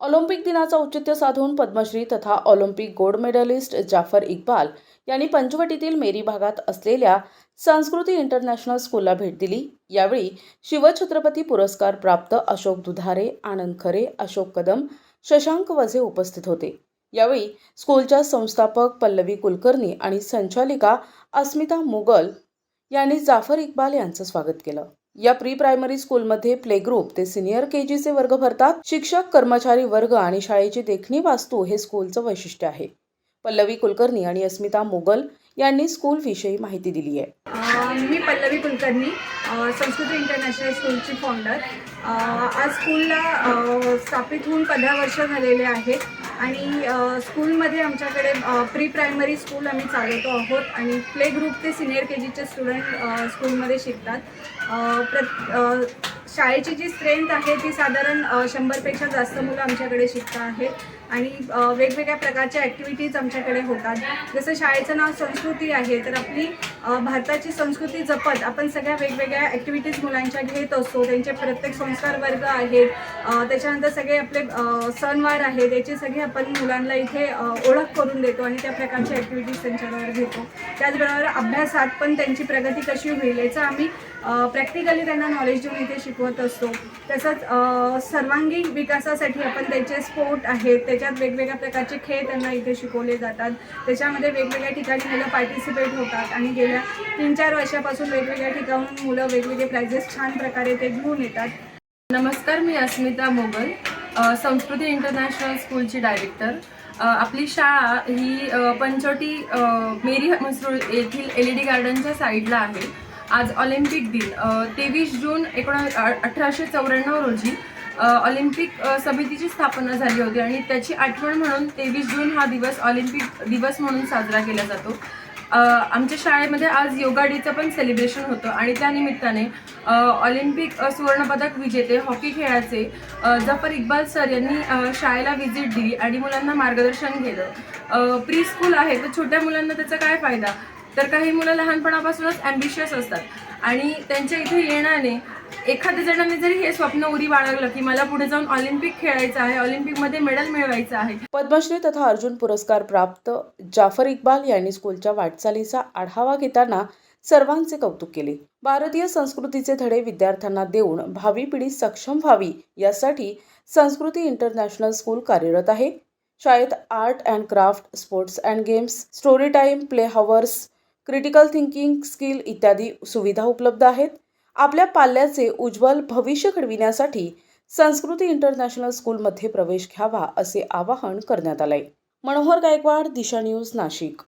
Olympic दिनाचं औचित्य साधून पद्मश्री तथा Olympic gold medallist Jafar Iqbal यांनी पंचवटीतील मेरी भागात असलेल्या संस्कृती इंटरनॅशनल स्कूलला भेट दिली. यावेळी शिवछत्रपती पुरस्कार प्राप्त अशोक दुधारे आनंद खरे अशोक कदम शशांक वझे उपस्थित होते. यावेळी स्कूलच्या संस्थापक पल्लवी कुलकर्णी आणि संचालिका अस्मिता मुगल यांनी जाफर इक्बाल यांचं स्वागत केलं. या प्री प्रायमरी स्कूलमध्ये प्ले ग्रुप ते सिनियर के जीचे वर्ग भरतात. शिक्षक कर्मचारी वर्ग आणि शाळेची देखणी वास्तू हे स्कूलचं वैशिष्ट्य आहे. पल्लवी कुलकर्णी आणि अस्मिता मुगल यांनी स्कूल विषयी माहिती दिली आहे. मी पल्लवी कुलकर्णी संस्कृती इंटरनॅशनल स्कूलची फाउंडर आज स्कूलला स्थापित होऊन पंधरा वर्ष झालेले आहेत. आणि स्कूलमध्ये आमच्याकडे प्री प्रायमरी स्कूल आम्ही चालवतो आहोत आणि प्ले ग्रुप ते सिनियर के जीचे स्टुडंट स्कूलमध्ये शिकतात. प्रत प्र शाळेची जी स्ट्रेंथ आहे ती साधारण शंभरपेक्षा जास्त मुलं आमच्याकडे शिकत आहेत. आणि वेगवेगळ्या प्रकारच्या ॲक्टिव्हिटीज आमच्याकडे होतात. जसं शाळेचं नाव संस्कृती आहे तर आपली भारताची संस्कृती जपत आपण सगळ्या वेगवेगळ्या ॲक्टिव्हिटीज मुलांच्या घेत असतो. त्यांचे प्रत्येक संस्कार वर्ग आहेत. त्याच्यानंतर सगळे आपले सणवार आहेत. याची सगळी आपण मुलांना इथे ओळख करून देतो आणि त्या प्रकारच्या ॲक्टिव्हिटीज त्यांच्याबरोबर घेतो. त्याचबरोबर अभ्यासात पण त्यांची प्रगती कशी होईल याचं आम्ही प्रॅक्टिकली त्यांना नॉलेज देऊन इथे शिकवत असतो. तसंच सर्वांगीण विकासासाठी आपण त्यांचे स्पोर्ट आहेत त्याच्यात वेगवेगळ्या प्रकारचे खेळ त्यांना इथे शिकवले जातात. त्याच्यामध्ये वेगवेगळ्या ठिकाणी मुलं पार्टिसिपेट होतात आणि गेल्या तीन चार वर्षापासून वेगवेगळ्या ठिकाणून मुलं वेगवेगळे प्राइजेस छान प्रकारे ते घेऊन येतात. नमस्कार मी अस्मिता मोगल संस्कृती इंटरनॅशनल स्कूलची डायरेक्टर आपली शाळा ही पंचोटी मेरी मसरूळ येथील एल ई डी गार्डनच्या साईडला आहे. आज ऑलिम्पिक दिन. तेवीस जून एकोणा अठराशे चौऱ्याण्णव रोजी ऑलिम्पिक समितीची स्थापना झाली होती आणि त्याची आठवण म्हणून तेवीस जून हा दिवस ऑलिम्पिक दिवस म्हणून साजरा केला जातो. आमच्या शाळेमध्ये आज योगा डेचं पण सेलिब्रेशन होतं आणि त्यानिमित्ताने ऑलिम्पिक सुवर्णपदक विजेते हॉकी खेळाचे जफर इक्बाल सर यांनी शाळेला व्हिजिट दिली आणि मुलांना मार्गदर्शन केलं. प्री स्कूल आहे तर छोट्या मुलांना त्याचा काय फायदा? तर काही मुलं लहानपणापासूनच ॲम्बिशियस असतात. आणि त्यांच्या इथे येण्याने एखाद्या जणांनी जरी हे स्वप्न उरी बाळगलं की मला पुढे जाऊन ऑलिम्पिक खेळायचं आहे ऑलिम्पिकमध्ये मेडल मिळवायचं आहे. पद्मश्री तथा अर्जुन पुरस्कार प्राप्त जाफर इक्बाल यांनी स्कूलच्या वाटचालीचा आढावा घेताना सर्वांचे कौतुक केले. भारतीय संस्कृतीचे धडे विद्यार्थ्यांना देऊन भावी पिढी सक्षम व्हावी यासाठी संस्कृती इंटरनॅशनल स्कूल कार्यरत आहे. शाळेत art and craft sports and games story time play hours critical thinking skill इत्यादी सुविधा उपलब्ध आहेत. आपल्या पाल्याचे उज्ज्वल भविष्य घडविण्यासाठी संस्कृती इंटरनॅशनल स्कूलमध्ये प्रवेश घ्यावा असे आवाहन करण्यात आलंय. मनोहर गायकवाड दिशा न्यूज नाशिक.